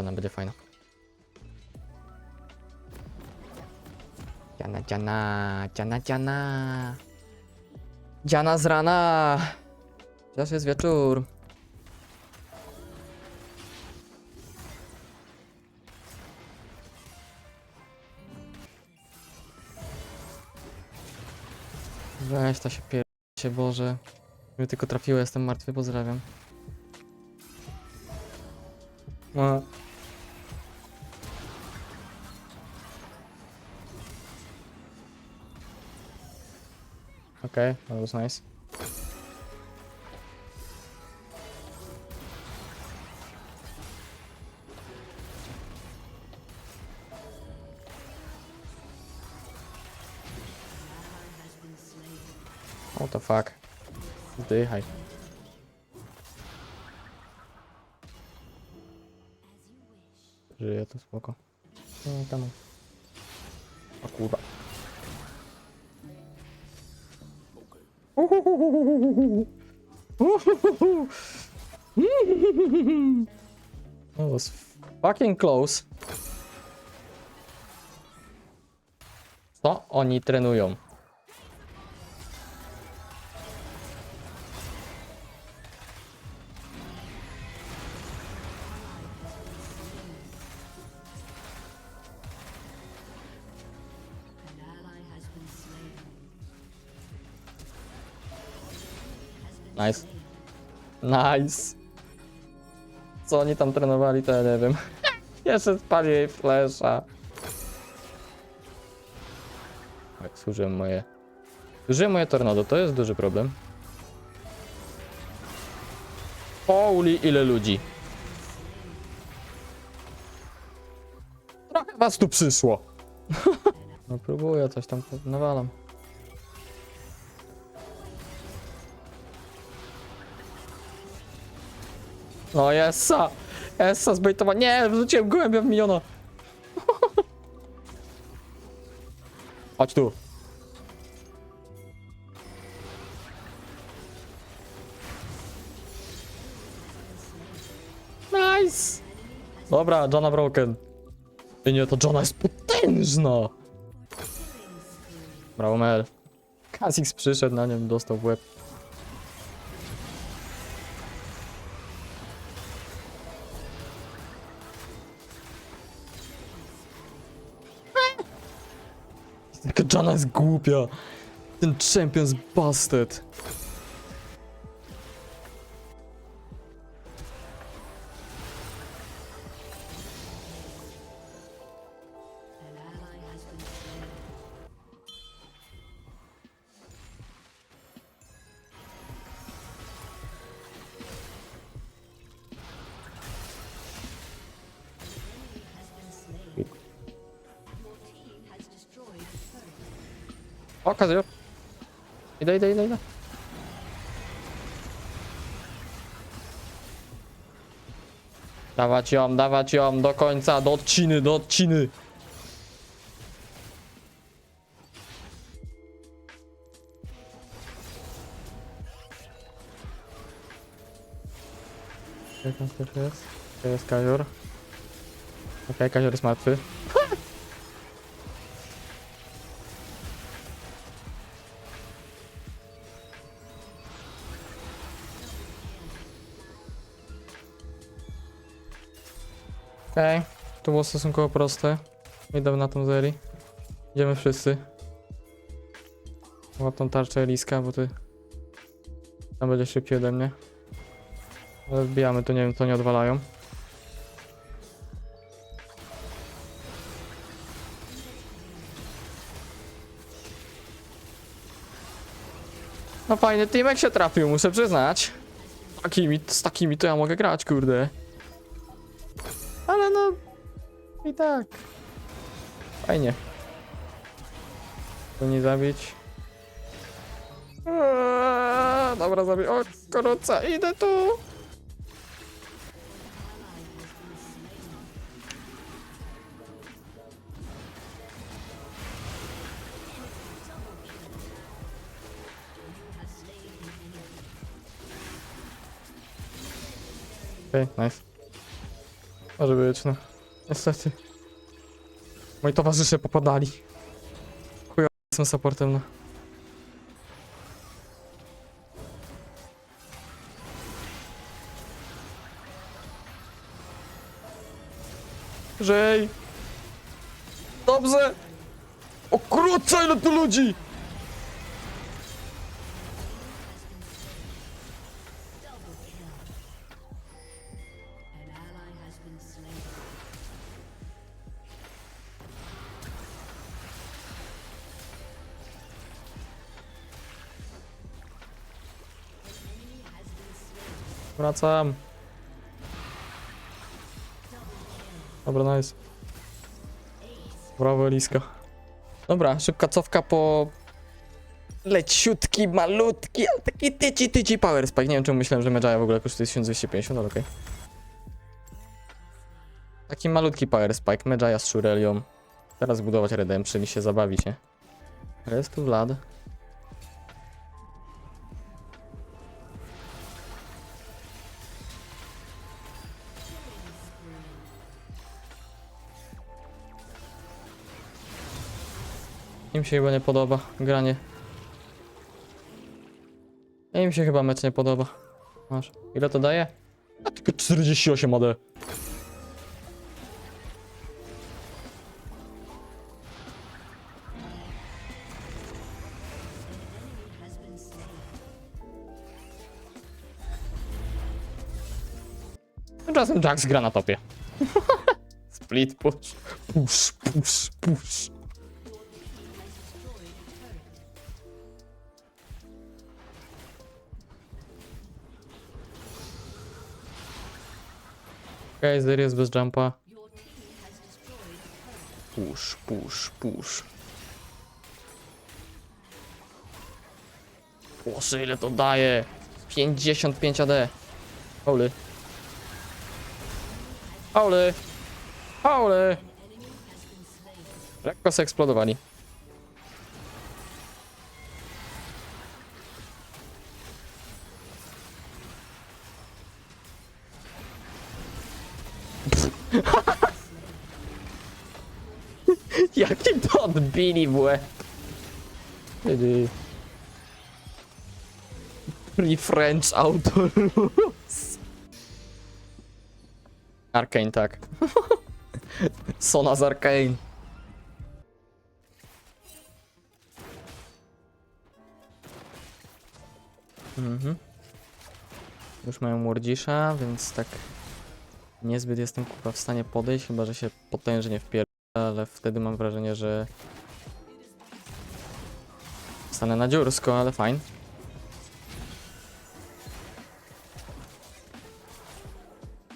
Dziana będzie fajna. Dziana, dziana, dziana, dziana. Dziana z rana. Teraz jest wieczór. Weź to się piercie, Boże. Mnie tylko trafiło, jestem martwy, pozdrawiam. A. Okay, that was nice. What the fuck? Zdychaj. Żyje to spoko. No, tam. O kurwa. That was fucking close. Co oni trenują? Nice. Nice. Co oni tam trenowali, to ja nie wiem. Jeszcze spali jej flesza. Tak, służyłem moje... Zużyłem moje tornado, to jest duży problem. Holy, ile ludzi. Trochę was tu przyszło. no próbuję, coś tam nawalam. No Essa! Essa zbejtowa. Nie, wrzuciłem gołębia w miniona. Chodź tu. Nice! Dobra, Johna Broken. I nie, to Johna jest potężna! Brawo Mel. Kha'Zix przyszedł na nim, dostał w łeb. Jana jest głupia. Ten champion jest busted. O, Kazio. Idę, idę, idę, idę. Dawać ją, dawać ją do końca, do odciny, do odciny. Jak tam też jest? To jest Kazior. Okej, Kazior jest martwy. Okej, to było stosunkowo proste. Idę na tą zeri. Idziemy wszyscy. Łap tą tarczę Eliska, bo ty... Tam będzie szybciej ode mnie. Ale wbijamy, to nie wiem, co nie odwalają. No fajny teamek się trafił, muszę przyznać. Takimi, z takimi to ja mogę grać, kurde. I tak. Fajnie. To nie zabić. Eee, dobra, zabić. O, koruca, idę tu. Okej, okay, nice. Może być, no. Niestety. Moi towarzysze popadali. Chuj, jestem supportem, no. Żej! Dobrze! O ile tu ludzi! Wracam. Dobra, nice. Brawo, Eliska. Dobra, szybka cofka po... Leciutki, malutki, ale taki tyci, tyci power spike. Nie wiem, czemu myślałem, że Medjaya w ogóle kosztuje 1250, ale okej. Taki malutki power spike, Medjaya z Shurelią. Teraz budować Redemption i się zabawić, nie? Jest tu Vlad. Im się chyba nie podoba granie. Im się chyba mecz nie podoba. Masz. Ile to daje? Tylko 48 AD. Tymczasem Jax gra na topie. Split push. Push, push, push. Okay, jest bez jumpa. Push, push, push. Boże, ile to daje? 55 AD. Holy. Holy. Holy. Lekko se eksplodowali. Odbili w łeb? Kiedy... Free French Auto Rules. Arcane, tak. Sona z Arcane. Mhm. Już mają Wardzisza, więc tak niezbyt jestem kurwa w stanie podejść, chyba że się potężnie wpier ale wtedy mam wrażenie, że stanę na dziursko, ale fajnie.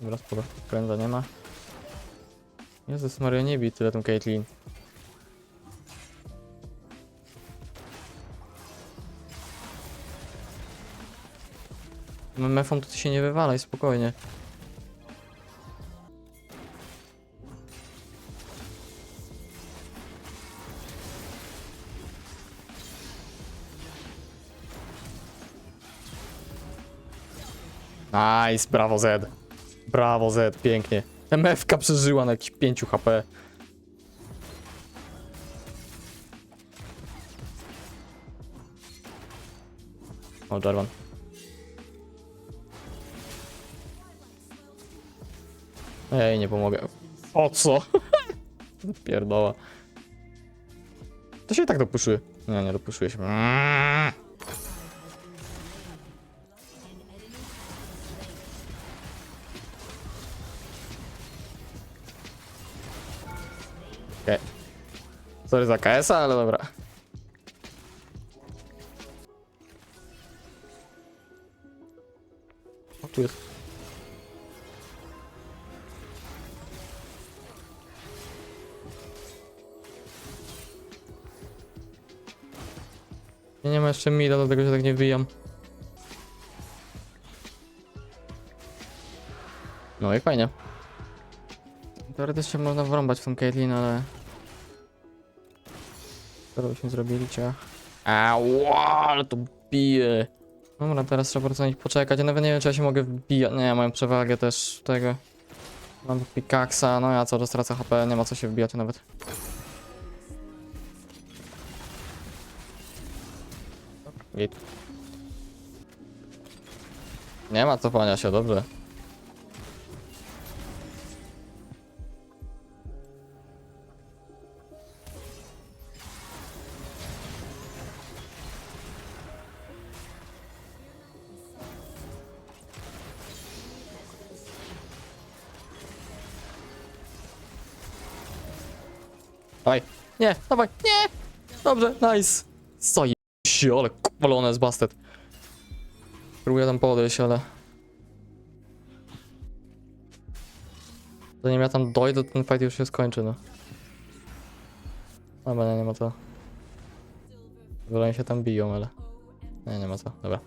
Dobra, spoko, prędza nie ma. Jezus Mario, nie bij tyle tą Caitlyn. To ty się nie wywalaj, spokojnie. Nice, brawo Z. Brawo Z, pięknie. MFK przeżyła na jakichś 5 HP. O, Jarvan. Ej, nie pomogę. O co? Pierdoła. To się i tak dopuszuje. Nie, nie dopuszuje się. Okej. Sorry za KS-a, ale dobra. O, tu jest. Ja nie ma jeszcze mida, dlatego się tak nie wyjam. No i fajnie. Teoretycznie można wrąbać w tą Caitlyn, ale... Co byśmy zrobili, ciach? Ała, ale to bije. Dobra, teraz trzeba prostu na nich poczekać. Ja nawet nie wiem, czy ja się mogę wbijać. Nie, mają przewagę też tego. Mam pikaksa, no ja cały czas tracę HP, nie ma co się wbijać nawet. Git. Nie ma cofania się, dobrze. Nie, dawaj, nie! Dobrze, nice. Co się, ale kupolone z bastet. Próbuję tam podejść, ale... Zanim ja tam dojdę, to ten fight już się skończy, no. Dobra, nie, nie ma co. Wolę się tam biją, ale... Nie, nie ma co, dobra.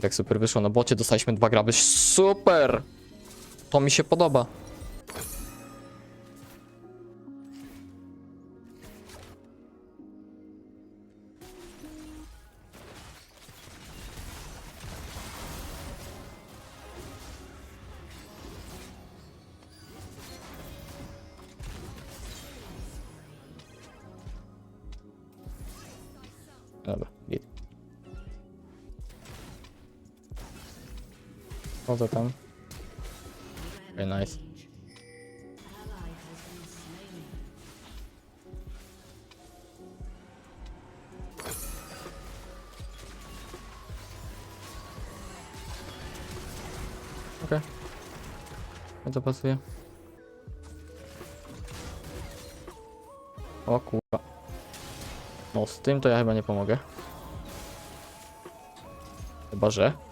Tak super wyszło, na bocie dostaliśmy dwa graby, super! To mi się podoba. Chodzę tam. Okay, nice. Okay. to pasuje. O kurwa. No z tym to ja chyba nie pomogę. Chyba, że...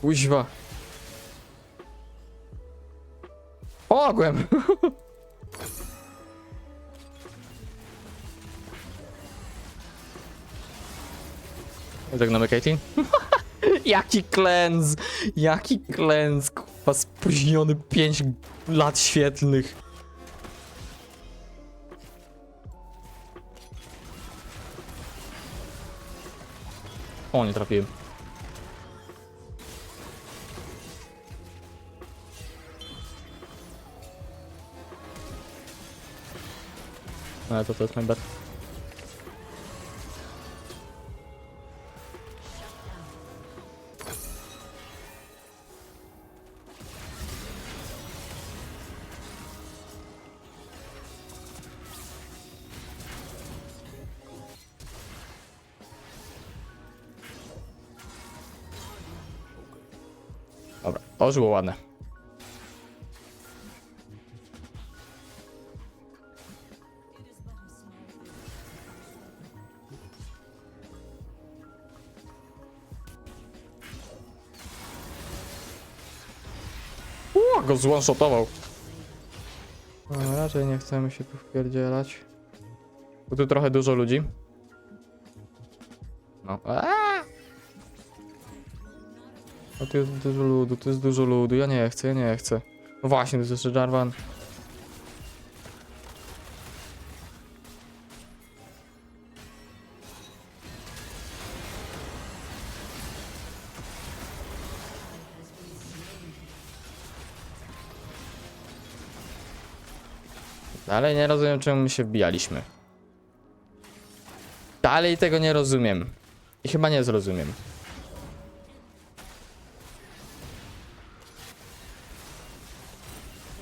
Kuźwa. Pomogłem! Żegnamy Caitlyn. Jaki klęz! Jaki klęz! Kurwa, spóźniony 5 lat świetlnych. O, nie trafiłem. Ale to to jest bad. Dobra, było ładne. Zwanshotował. No, raczej nie chcemy się tu wpierdzielać. Bo tu trochę dużo ludzi. No. Aaaa! A tu jest dużo ludu, tu jest dużo ludu. Ja nie chcę, ja nie chcę. No właśnie, to jest jeszcze Jarvan. Dalej nie rozumiem, czemu my się wbijaliśmy. Dalej tego nie rozumiem. I chyba nie zrozumiem.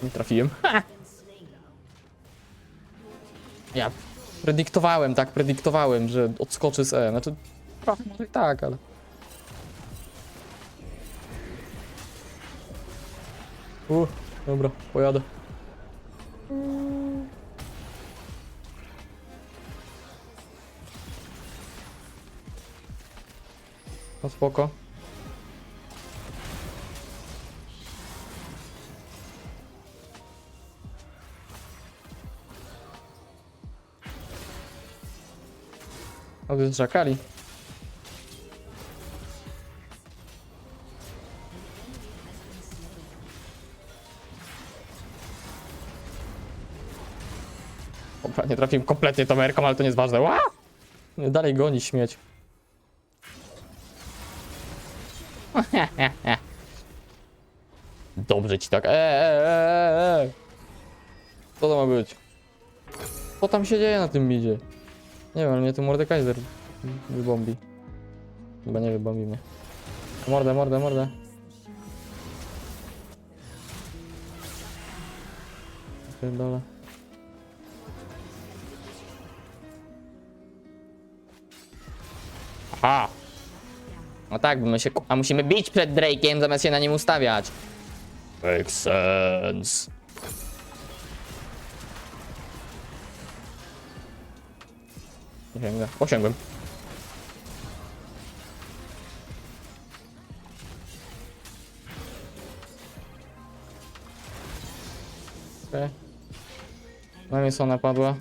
Nie trafiłem. Ja predyktowałem, tak, predyktowałem, że odskoczy z E. Znaczy, trochę może i tak, ale... U, dobra, pojadę. Spoko. A to jest Żakali. Dobra, nie trafiłem kompletnie tą merką, ale to nie jest ważne. Ła! Dalej goni śmieć. Dobrze ci tak. Eee. Co to ma być? Co tam się dzieje na tym midzie? Nie wiem, ale mnie tu Mordekaiser wybombi. Chyba nie wybombi mnie. Mordę, mordę, mordę. Pierdolę. Aha! No tak, bo my się, ku- a musimy bić przed Drake'iem zamiast się na nim ustawiać. Makes sense. Nie sięgnę. Osiągłem. Okej. Na mnie Sona padła.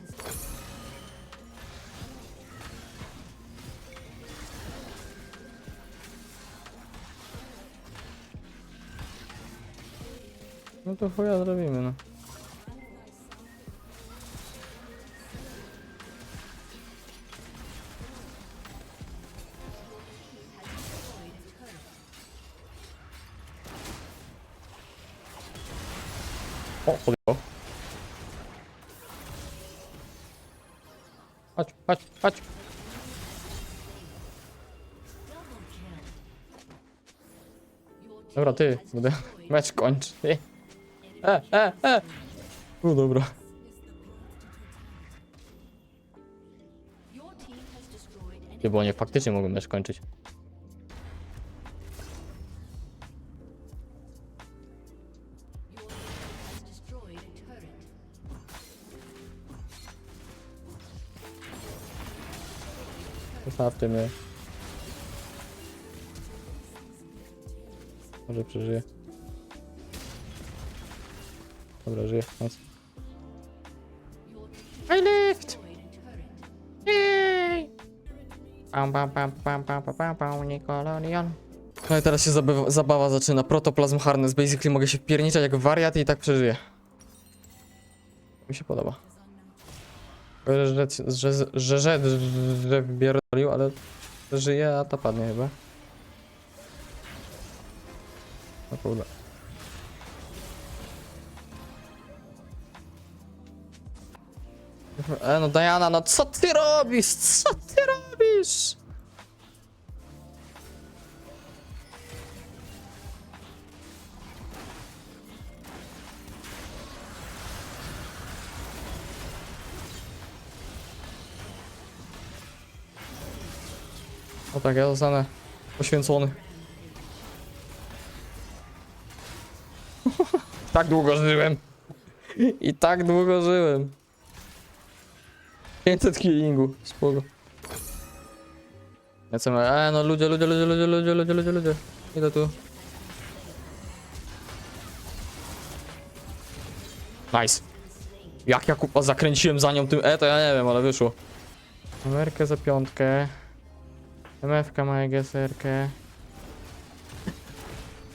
To chuja zrobimy, no. O, podjęło. Chodź, chodź, chodź. Dobra, ty, będę mecz kończy. E, e, e. No dobra. Ty, bo oni faktycznie mogą mecz kończyć. Mnie. Może przeżyję. Dobra. Your team I lived! Jej! Pam, pam, pam, pam, pam, pam, pam, pam, Nickelodeon. No i teraz się zabawa, zabawa zaczyna. Protoplasm Harness. Basically mogę się wpierniczać jak wariat i tak przeżyję. Mi się podoba. Że, że, że, że, że, że ale żyje, a ta padnie chyba. No kurde. E, no Diana, no co ty robisz? Co ty robisz? O tak, ja zostanę poświęcony. tak długo żyłem. I tak długo żyłem. 500 healingu, spoko. Ja co ma, e no ludzie, ludzie, ludzie, ludzie, ludzie, ludzie, ludzie, ludzie. Idę tu. Nice. Jak ja kupa zakręciłem za nią tym E, to ja nie wiem, ale wyszło. Amerykę za piątkę. MFK ma EGSR-kę.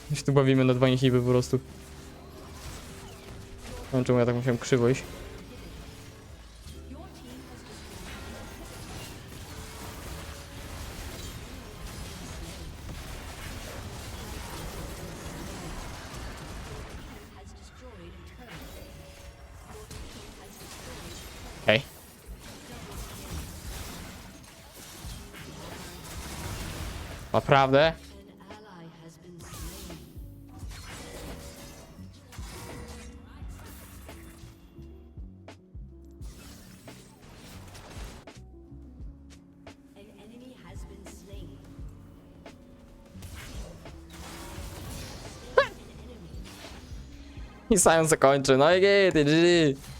My się tu bawimy na dwa inhiby po prostu. Nie wiem czemu ja tak musiałem krzywo iść. Enemy I sam zakończy. No i git, GG.